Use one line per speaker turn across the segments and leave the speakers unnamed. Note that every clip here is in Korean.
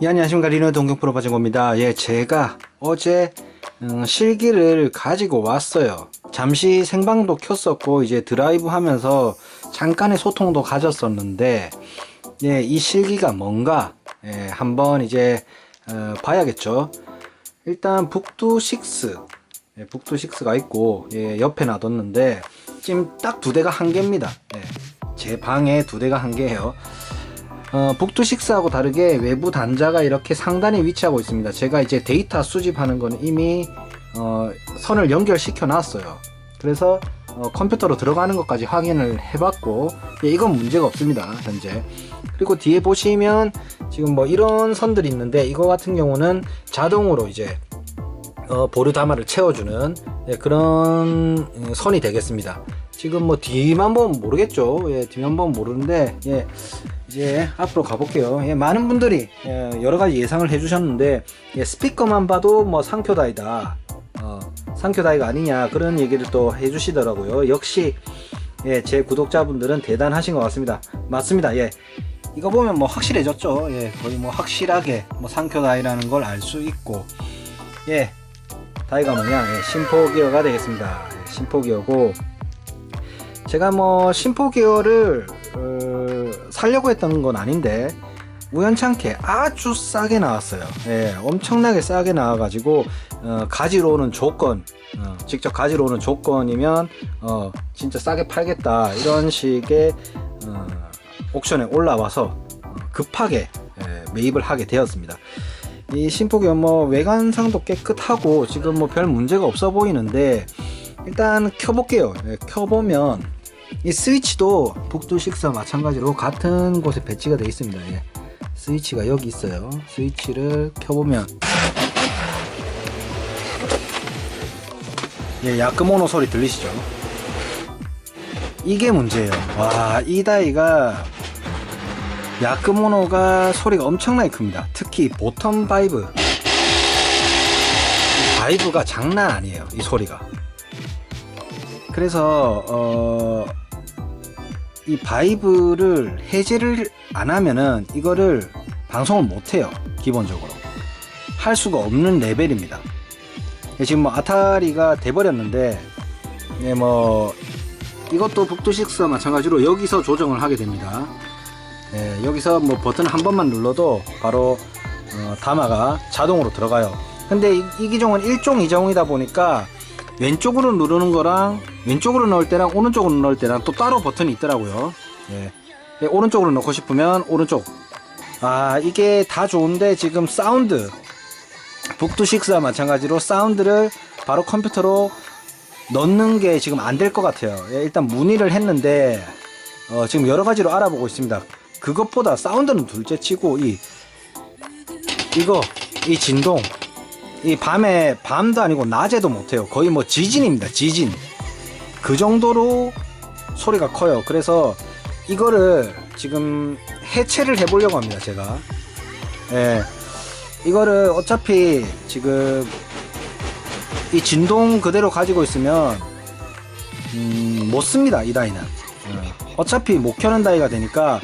예, 안녕하십니까 리노 동경 프로 바정고입니다. 예, 제가 어제 음, 실기를 가지고 왔어요. 잠시 생방도 켰었고 이제 드라이브 하면서 잠깐의 소통도 가졌었는데 예, 이 실기가 뭔가 예, 한번 이제 어, 봐야겠죠. 일단 북두 6 예, 북두 6가 있고 예, 옆에 놔뒀는데 지금 딱 두 대가 한 개입니다. 예, 제 방에 두 대가 한 개예요. 어, 북두 6하고 다르게 외부 단자가 이렇게 상단에 위치하고 있습니다. 제가 이제 데이터 수집하는 거는 이미 어, 선을 연결시켜 놨어요. 그래서 어, 컴퓨터로 들어가는 것까지 확인을 해봤고 예, 이건 문제가 없습니다 현재 그리고 뒤에 보시면 지금 뭐 이런 선들이 있는데 이거 같은 경우는 자동으로 이제 어, 보류 담화를 채워주는 예, 그런 음, 선이 되겠습니다. 지금 뭐 뒤만 보면 모르겠죠. 예, 뒤만 보면 모르는데 예, 이제 앞으로 가볼게요. 예, 많은 분들이 예, 여러 가지 예상을 해주셨는데 예, 스피커만 봐도 뭐 상표다이다, 어, 상표다이가 아니냐 그런 얘기를 또 해주시더라고요. 역시 예, 제 구독자분들은 대단하신 것 같습니다. 맞습니다. 예. 이거 보면 뭐 확실해졌죠. 예, 거의 뭐 확실하게 뭐 상표다이라는 걸 알 수 있고 예, 다이가 뭐냐 예, 심포 기어가 되겠습니다 예, 심포 기어고 제가 뭐 심포 기어를 어, 살려고 했던 건 아닌데 우연찮게 아주 싸게 나왔어요. 예, 엄청나게 싸게 나와가지고 어, 가지러 오는 조건 어, 직접 가지러 오는 조건이면 어, 진짜 싸게 팔겠다. 이런 식의 어, 옥션에 올라와서 어, 급하게 예, 매입을 하게 되었습니다. 이 신폭이 뭐 외관상도 깨끗하고 지금 뭐 별 문제가 없어 보이는데 일단 켜볼게요. 예, 켜보면 이 스위치도 북두6와 마찬가지로 같은 곳에 배치가 되어 있습니다. 예. 스위치가 여기 있어요. 스위치를 켜보면 예, 야크모노 소리 들리시죠? 이게 문제예요. 와, 이 다이가 야크모노가 소리가 엄청나게 큽니다. 특히 보텀 바이브. 이 바이브가 장난 아니에요. 이 소리가. 그래서 어, 이 바이브를 해제를 안 하면은 이거를 방송을 못 해요. 기본적으로 할 수가 없는 레벨입니다. 예, 지금 뭐 아타리가 돼버렸는데 예, 뭐 이것도 북두6와 마찬가지로 여기서 조정을 하게 됩니다. 네, 여기서 뭐 버튼 한 번만 눌러도 바로 어, 담화가 자동으로 들어가요. 근데 이, 이 기종은 1종 2종이다 보니까 왼쪽으로 누르는 거랑 왼쪽으로 넣을 때랑 오른쪽으로 넣을 때랑 또 따로 버튼이 있더라고요. 예. 예, 오른쪽으로 넣고 싶으면 오른쪽. 아 이게 다 좋은데 지금 사운드 북두6와 마찬가지로 사운드를 바로 컴퓨터로 넣는 게 지금 안 될 것 같아요. 예, 일단 문의를 했는데 어, 지금 여러 가지로 알아보고 있습니다. 그것보다 사운드는 둘째 치고 이 이거 이 진동 이 밤에 밤도 아니고 낮에도 못해요. 거의 뭐 지진입니다. 지진 그 정도로 소리가 커요. 그래서 이거를 지금 해체를 해보려고 합니다. 제가 예 이거를 어차피 지금 이 진동 그대로 가지고 있으면 음, 못 씁니다. 이 다이는 어, 어차피 못 켜는 다이가 되니까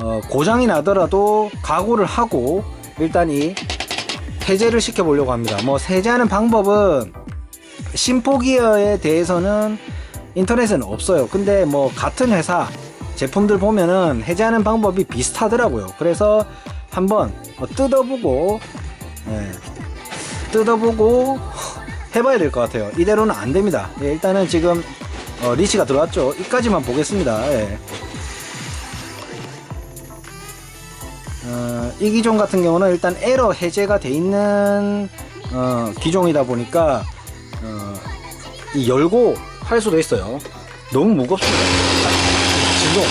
어, 고장이 나더라도 각오를 하고 일단 이 해제를 시켜보려고 합니다. 뭐 세제하는 방법은 심포기어에 대해서는 인터넷에는 없어요. 근데 뭐 같은 회사 제품들 보면은 해제하는 방법이 비슷하더라고요. 그래서 한번 뭐 뜯어보고 예, 뜯어보고 해봐야 될 것 같아요. 이대로는 안 됩니다. 예, 일단은 지금 어, 리치가 들어왔죠. 이까지만 보겠습니다. 예. 이 기종 같은 경우는 일단 에러 해제가 돼 있는 어, 기종이다 보니까 어, 이 열고 할 수도 있어요. 너무 무겁습니다. 아, 진동.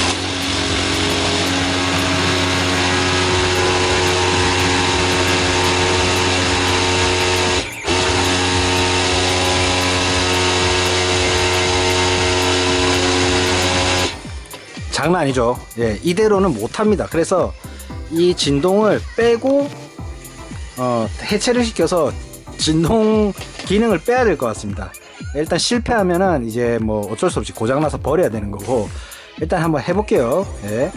장난 아니죠. 예, 이대로는 못합니다. 그래서 이 진동을 빼고 어, 해체를 시켜서 진동 기능을 빼야 될 것 같습니다. 일단 실패하면은 이제 뭐 어쩔 수 없이 고장나서 버려야 되는 거고 일단 한번 해볼게요. 예.